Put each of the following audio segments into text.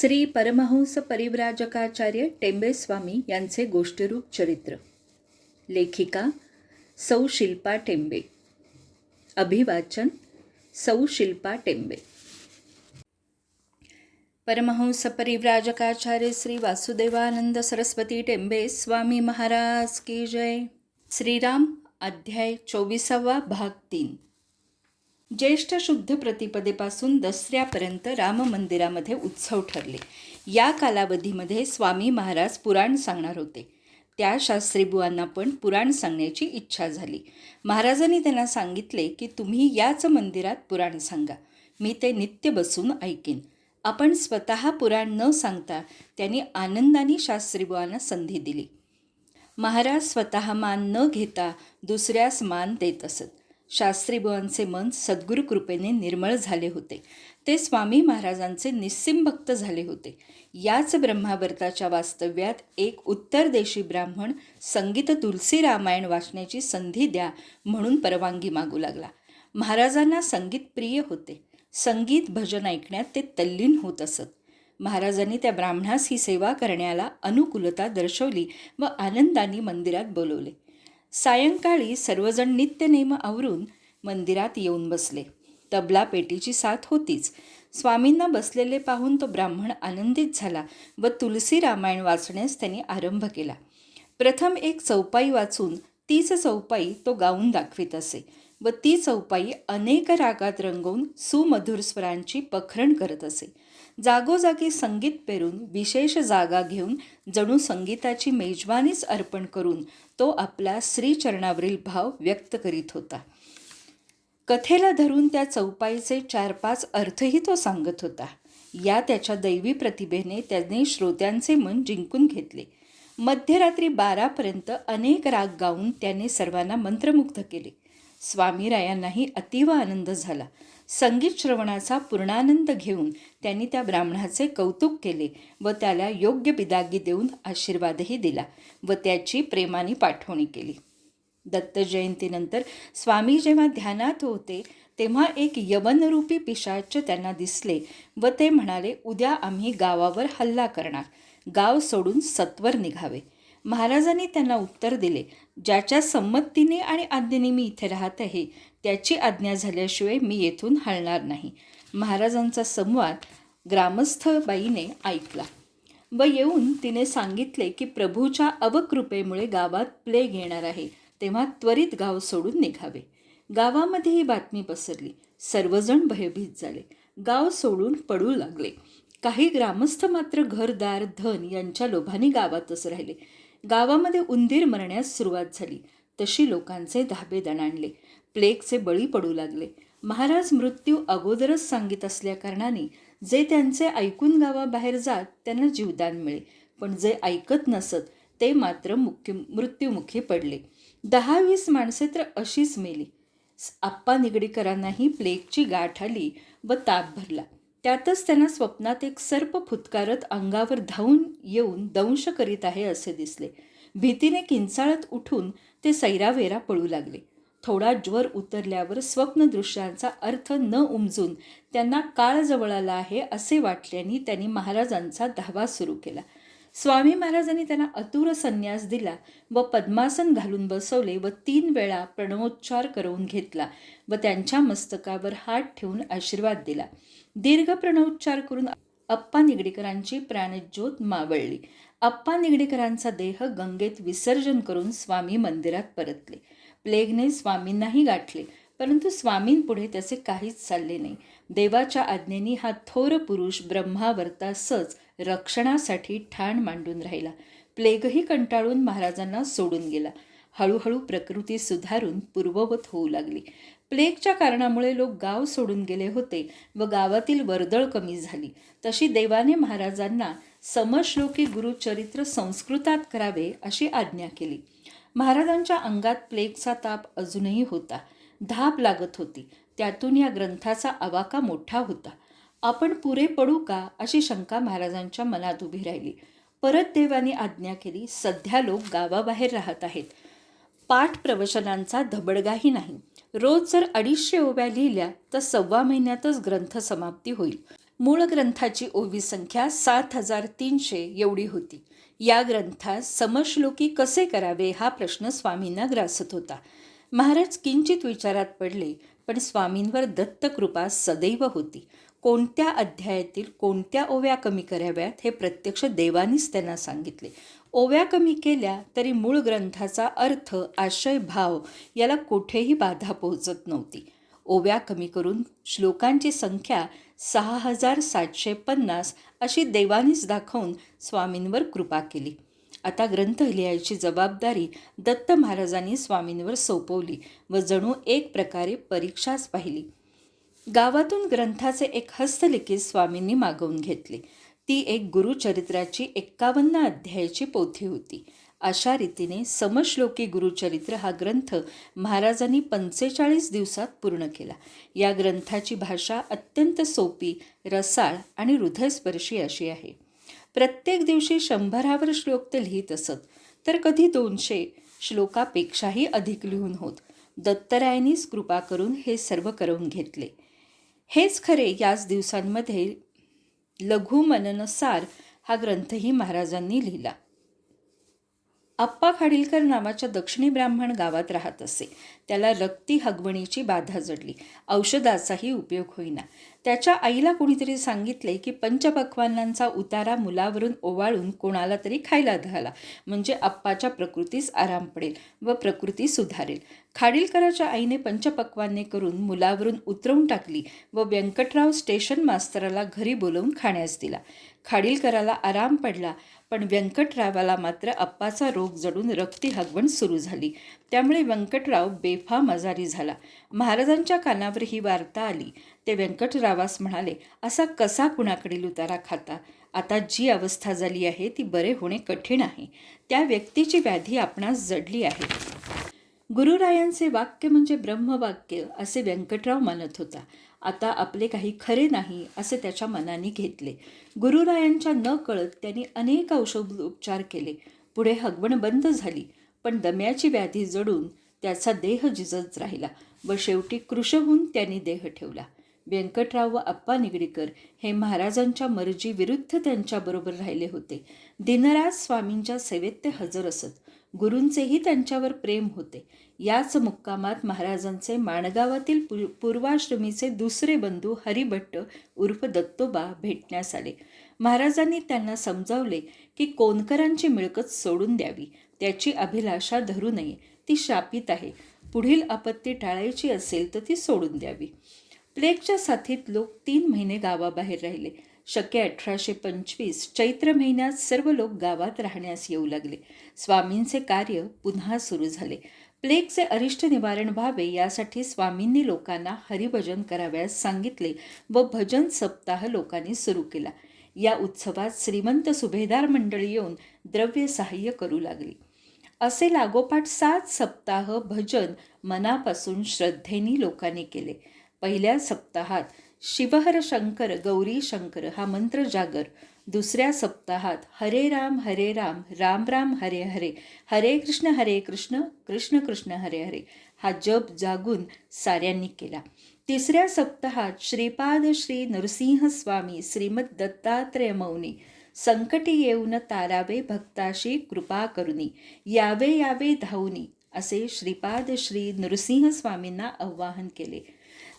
श्री परमहंस परिव्राजकाचार्य टेंबे स्वामी यांचे गोष्टीरूप चरित्र. लेखिका सौ शिल्पा टेंबे. अभिवाचन सौ शिल्पा टेंबे. परमहंस परिव्राजकाचार्य श्री वासुदेवानंद सरस्वती टेंबे स्वामी महाराज की जय. श्रीराम अध्याय चोवीसावा भाग तीन. ज्येष्ठ शुद्ध प्रतिपदेपासून दसऱ्यापर्यंत राम मंदिरामध्ये उत्सव ठरले. या कालावधीमध्ये स्वामी महाराज पुराण सांगणार होते. त्या शास्त्रीबुवांना पण पुराण सांगण्याची इच्छा झाली. महाराजांनी त्यांना सांगितले की तुम्ही याच मंदिरात पुराण सांगा. मी ते नित्य बसून ऐकेन. आपण स्वतः पुराण न सांगता त्यांनी आनंदाने शास्त्रीबुवांना संधी दिली. महाराज स्वतः मान न घेता दुसऱ्यास मान देत असत. शास्त्रीबुवांचे मन सद्गुरुकृपेने निर्मळ झाले होते. ते स्वामी महाराजांचे निस्सिम भक्त झाले होते. याच ब्रह्मावर्ताच्या वास्तव्यात एक उत्तरदेशी ब्राह्मण संगीत तुलसी रामायण वाचण्याची संधी द्या म्हणून परवानगी मागू लागला. महाराजांना संगीत प्रिय होते. संगीत भजन ऐकण्यात ते तल्लीन होत असत. महाराजांनी त्या ब्राह्मणास ही सेवा करण्याला अनुकूलता दर्शवली व आनंदाने मंदिरात बोलवले. सायंकाळी सर्वजण नित्यनेम आवरून मंदिरात येऊन बसले. तबला पेटीची साथ होतीच. स्वामींना बसलेले पाहून तो ब्राह्मण आनंदित झाला व तुलसी रामायण वाचण्यास त्यांनी आरंभ केला. प्रथम एक चौपाई वाचून तीच चौपाई तो गाऊन दाखवित असे व ती चौपाई अनेक रागात रंगवून सुमधुर स्वरांची पखरण करत असे. जागोजागी संगीत पेरून विशेष जागा घेऊन जणू संगीताची मेजवानीच अर्पण करून तो आपला श्रीचरणावरील भाव व्यक्त करीत होता. कथेला धरून त्या चौपाईचे चार पाच अर्थही तो सांगत होता. या त्याच्या दैवी प्रतिभेने त्याने श्रोत्यांचे मन जिंकून घेतले. मध्यरात्री बारापर्यंत अनेक राग गाऊन त्याने सर्वांना मंत्रमुग्ध केले. स्वामीरायांनाही अतीव आनंद झाला. संगीत श्रवणाचा पूर्णानंद घेऊन त्यांनी त्या ब्राह्मणाचे कौतुक केले व त्याला योग्य बिदागी देऊन आशीर्वादही दिला व त्याची प्रेमाने पाठवणी केली. दत्त जयंतीनंतर स्वामी जेव्हा ध्यानात होते तेव्हा एक यवनरूपी पिशाच त्यांना दिसले व ते म्हणाले उद्या आम्ही गावावर हल्ला करणार. गाव सोडून सत्वर निघावे. महाराजांनी त्यांना उत्तर दिले ज्याच्या संमतीने आणि आज्ञेने मी इथे राहत आहे त्याची आज्ञा झाल्याशिवाय मी येथून हलणार नाही. महाराजांचा संवाद ग्रामस्थ बाईने ऐकला व येऊन तिने सांगितले की प्रभूच्या अवकृपेमुळे गावात प्लेग येणार आहे तेव्हा त्वरित गाव सोडून निघावे. गावामध्ये ही बातमी पसरली. सर्वजण भयभीत झाले. गाव सोडून पडू लागले. काही ग्रामस्थ मात्र घरदार धन यांच्या लोभाने गावातच राहिले. गावामध्ये उंदीर मरण्यास सुरुवात झाली. तशी लोकांचे धाबे दणाणले. प्लेगचे बळी पडू लागले. महाराज मृत्यू अगोदरच सांगित असल्याकारणाने जे त्यांचे ऐकून गावाबाहेर जात त्यांना जीवदान मिळे. पण जे ऐकत नसत ते मात्र मुख्य मृत्युमुखी पडले. दहा वीस माणसे तर अशीच मेली. आप्पा निगडीकरांनाही प्लेगची गाठ आली व ताप भरला. त्यातच त्यांना स्वप्नात एक सर्प फुतकारत अंगावर धावून येऊन दंश करीत आहे असे दिसले. भीतीने किंचाळत उठून ते सैरावेरा पळू लागले. थोडा ज्वर उतरल्यावर स्वप्नदृश्यांचा अर्थ न उमजून त्यांना काळ जवळ आला आहे असे वाटल्याने त्यांनी महाराजांचा धावा सुरू केला. स्वामी महाराजांनी त्यांना अतुर संन्यास दिला व पद्मासन घालून बसवले व तीन वेळा प्रणवोच्चार करवून घेतला व त्यांच्या मस्तकावर हात ठेवून आशीर्वाद दिला. दीर्घ प्रणवोच्चार करून अप्पा निगडीकरांची प्राणज्योत मावळली. अप्पा निगडीकरांचा देह गंगेत विसर्जन करून स्वामी मंदिरात परतले. प्लेगने स्वामींनाही गाठले. परंतु स्वामींपुढे त्याचे काहीच चालले नाही. देवाच्या आज्ञेने हा थोर पुरुष ब्रह्मावर्तासच रक्षणासाठी ठाण मांडून राहिला. प्लेगही कंटाळून महाराजांना सोडून गेला. हळूहळू प्रकृती सुधारून पूर्ववत होऊ लागली. प्लेगच्या कारणामुळे लोक गाव सोडून गेले होते व गावातील वर्दळ कमी झाली. तशी देवाने महाराजांना समश्लोकी गुरुचरित्र संस्कृतात करावे अशी आज्ञा केली. महाराजांच्या अंगात प्लेगचा ताप अजूनही होता. धाप लागत होती. त्यातून या ग्रंथाचा आवाका मोठा होता. आपण पुरे पडू का? अशी शंका महाराजांच्या मनात उभी राहिली. परत देवाने आज्ञा केली सध्या लोक गावाबाहेर राहत आहेत. पाठ प्रवचनांचा धबडगाही नाही. रोज जर अडीचशे ओव्या लिहिल्या तर सव्वा महिन्यातच ग्रंथ समाप्ती होईल. मूळ ग्रंथाची ओवी संख्या सात हजार तीनशे एवढी होती. या ग्रंथात समश्लोकी कसे करावे हा प्रश्न स्वामींना ग्रासत होता. महाराज किंचित विचारात पडले पण स्वामींवर दत्तकृपा सदैव होती. कोणत्या अध्यायातील कोणत्या ओव्या कमी कराव्यात हे प्रत्यक्ष देवानीच त्यांना सांगितले. ओव्या कमी केल्या तरी मूळ ग्रंथाचा अर्थ आशय भाव याला कुठेही बाधा पोहोचत नव्हती. ओव्या कमी करून श्लोकांची संख्या सहा हजार सातशे पन्नास अशी देवानीच दाखवून स्वामींवर कृपा केली. आता ग्रंथ लिहायची जबाबदारी दत्त महाराजांनी स्वामींवर सोपवली व जणू एक प्रकारे परीक्षाच पाहिली. गावातून ग्रंथाचे एक हस्तलिखित स्वामींनी मागवून घेतले. ती एक गुरुचरित्राची एक्कावन्न अध्यायाची पोथी होती. अशा रीतीने समश्लोकी गुरुचरित्र हा ग्रंथ महाराजांनी पंचेचाळीस दिवसात पूर्ण केला. या ग्रंथाची भाषा अत्यंत सोपी रसाळ आणि हृदयस्पर्शी अशी आहे. प्रत्येक दिवशी शंभरावर श्लोक ते लिहित असत. तर कधी दोनशे श्लोकापेक्षाही अधिक लिहून होत. दत्तरायांनीच कृपा करून हे सर्व करून घेतले. हेच खरे याच दिवसांमध्ये लघु मननसार हा ग्रंथही महाराजांनी लिहिला. आप्पा खाडीलकर नावाच्या दक्षिणी ब्राह्मण गावात राहत असे. त्याला रक्ती हगवणीची बाधा जडली. औषधाचाही उपयोग होईना. त्याच्या आईला कुणीतरी सांगितले की पंचपक्वानांचा उतारा मुलावरून ओवाळून कोणाला तरी खायला घाला म्हणजे आप्पाच्या प्रकृतीस आराम पडेल व प्रकृती सुधारेल. खाडीलकराच्या आईने पंचपक्वाने करून मुलावरून उतरवून टाकली व व्यंकटराव स्टेशन मास्तराला घरी बोलवून खाण्यास दिला. खाडीलकराला आराम पडला पण व्यंकटरावाला मात्र अप्पाचा रोग जडून रक्ती हगवण सुरू झाली. त्यामुळे व्यंकटराव बेफा मजारी झाला. महाराजांच्या कानावर ही वार्ता आली. ते व्यंकटरावास म्हणाले असा कसा कुणाकडील उतारा खाता? आता जी अवस्था झाली आहे ती बरे होणे कठीण आहे. त्या व्यक्तीची व्याधी आपणास जडली आहे. गुरुरायांचे वाक्य म्हणजे ब्रह्मवाक्य असे व्यंकटराव मानत होता. आता आपले काही खरे नाही असे त्याच्या मनाने घेतले. गुरुरायांच्या न कळत त्यांनी अनेक औषध उपचार केले. पुढे हगवण बंद झाली. पण दम्याची व्याधी जडून त्याचा देह जिजत राहिला व शेवटी कृशहून त्यांनी देह ठेवला. व्यंकटराव व अप्पा निगडीकर हे महाराजांच्या मर्जी विरुद्ध त्यांच्याबरोबर राहिले होते. दिनराज स्वामींच्या सेवेत ते हजर असत. गुरूंचेही त्यांच्यावर प्रेम होते. याच मुक्कामात महाराजांचे माणगावातील पु पूर्वाश्रमीचे दुसरे बंधू हरिभट्ट उर्फ दत्तोबा भेटण्यास आले. महाराजांनी त्यांना समजावले की कोणकरांची मिळकत सोडून द्यावी. त्याची अभिलाषा धरू नये. ती शापित आहे. पुढील आपत्ती टाळायची असेल तर ती सोडून द्यावी. प्लेगच्या साथीत लोक तीन महिने गावाबाहेर राहिले. शक्य अठराशे पंचवीस चैत्र महिन्यात सर्व लोक गावात राहण्यास येऊ लागले. स्वामींचे कार्य पुन्हा सुरू झाले. प्लेगचे अरिष्ट निवारण व्हावे यासाठी स्वामींनी लोकांना हरिभजन कराव्यास सांगितले व भजन सप्ताह लोकांनी सुरू केला. या उत्सवात श्रीमंत सुभेदार मंडळी येऊन द्रव्य सहाय्य करू लागली. असे लागोपाठ सात सप्ताह भजन मनापासून श्रद्धेनी लोकांनी केले. पहिल्या सप्ताहात शिवहर शंकर गौरी शंकर हा मंत्र जागर. दुसऱ्या सप्ताहात हरे राम हरे राम राम राम हरे हरे हरे कृष्ण हरे कृष्ण कृष्ण कृष्ण हरे हरे हा जप जागून साऱ्यांनी केला. तिसऱ्या सप्ताहात श्रीपाद श्री नरसिंह स्वामी श्रीमद दत्तात्रय मौनी संकटी येऊन तारावे भक्ताशी कृपा करुनी यावे यावे धावनी असे श्रीपाद श्री नृसिंह स्वामींना आवाहन केले.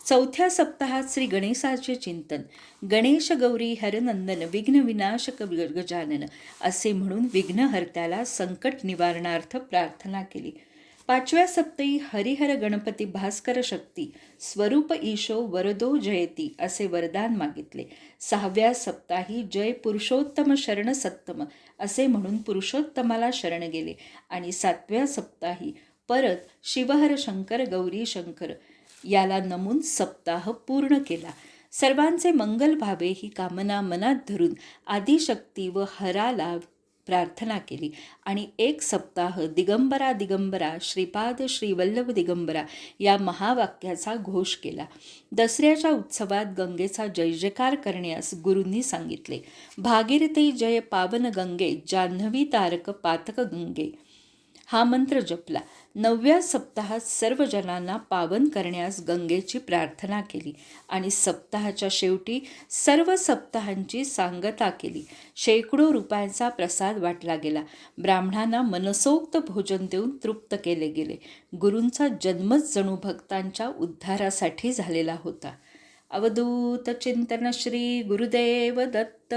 चौथ्या सप्ताहात श्री गणेशाचे चिंतन. गणेश गौरी हरनंदन विघ्न विनाशक गजानन असे म्हणून विघ्नहर्त्याला संकट निवारणार्थ प्रार्थना केली. पाचव्या सप्तही हरिहर गणपती भास्कर शक्ती स्वरूप ईशो वरदो जयती असे वरदान मागितले. सहाव्या सप्ताही जय पुरुषोत्तम शरण सत्तम असे म्हणून पुरुषोत्तमाला शरण गेले. आणि सातव्या सप्ताही परत शिवहर शंकर गौरी शंकर याला नमून सप्ताह पूर्ण केला. सर्वांचे मंगल व्हावे ही कामना मनात धरून आदिशक्ती व हराला प्रार्थना केली. आणि एक सप्ताह दिगंबरा दिगंबरा श्रीपाद श्रीवल्लभ दिगंबरा या महावाक्याचा घोष केला. दसऱ्याच्या उत्सवात गंगेचा जय जयकार करण्यास गुरूंनी सांगितले. भागीरथी जय पावन गंगे जान्हवी तारक पातक गंगे. हा मंत्र जपला. नवव्या सप्ताहात सर्व जनांना पावन करण्यास गंगेची प्रार्थना केली आणि सप्ताहाच्या शेवटी सर्व सप्ताहांची सांगता केली. शेकडो रुपयांचा प्रसाद वाटला गेला. ब्राह्मणांना मनसोक्त भोजन देऊन तृप्त केले गेले. गुरूंचा जन्मच जणू भक्तांच्या उद्धारासाठी झालेला होता. अवधूत चिंतन श्री गुरुदेव दत्त.